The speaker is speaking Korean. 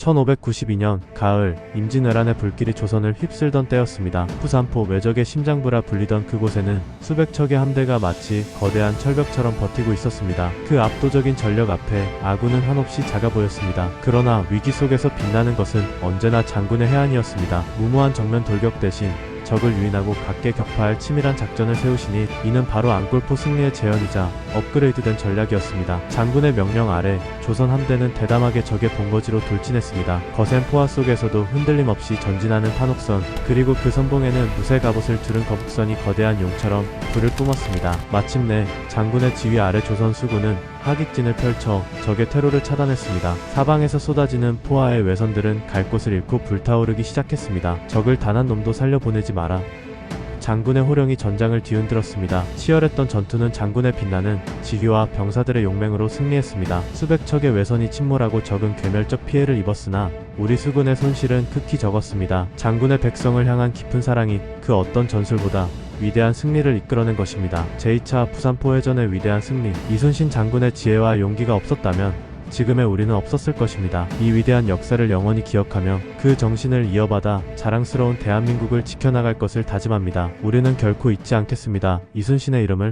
1592년 가을 임진왜란의 불길이 조선을 휩쓸던 때였습니다. 부산포 외적의 심장부라 불리던 그곳에는 수백 척의 함대가 마치 거대한 철벽처럼 버티고 있었습니다. 그 압도적인 전력 앞에 아군은 한없이 작아 보였습니다. 그러나 위기 속에서 빛나는 것은 언제나 장군의 해안이었습니다. 무모한 정면 돌격 대신 적을 유인하고 각계 격파할 치밀한 작전을 세우시니 이는 바로 안골포 승리의 재현이자 업그레이드된 전략이었습니다. 장군의 명령 아래 조선 함대는 대담하게 적의 본거지로 돌진했습니다. 거센 포화 속에서도 흔들림 없이 전진하는 판옥선 그리고 그 선봉에는 무쇠 갑옷을 두른 거북선이 거대한 용처럼 불을 뿜었습니다. 마침내 장군의 지휘 아래 조선 수군은 하객진을 펼쳐 적의 테러를 차단했습니다. 사방에서 쏟아지는 포화의 외선들은 갈 곳을 잃고 불타오르기 시작했습니다. 적을 단 한 놈도 살려보내지 마라. 장군의 호령이 전장을 뒤흔들었습니다. 치열했던 전투는 장군의 빛나는 지휘와 병사들의 용맹으로 승리했습니다. 수백 척의 외선이 침몰하고 적은 괴멸적 피해를 입었으나 우리 수군의 손실은 극히 적었습니다. 장군의 백성을 향한 깊은 사랑이 그 어떤 전술보다 위대한 승리를 이끌어낸 것입니다. 제2차 부산포 해전의 위대한 승리, 이순신 장군의 지혜와 용기가 없었다면 지금의 우리는 없었을 것입니다. 이 위대한 역사를 영원히 기억하며 그 정신을 이어받아 자랑스러운 대한민국을 지켜나갈 것을 다짐합니다. 우리는 결코 잊지 않겠습니다. 이순신의 이름을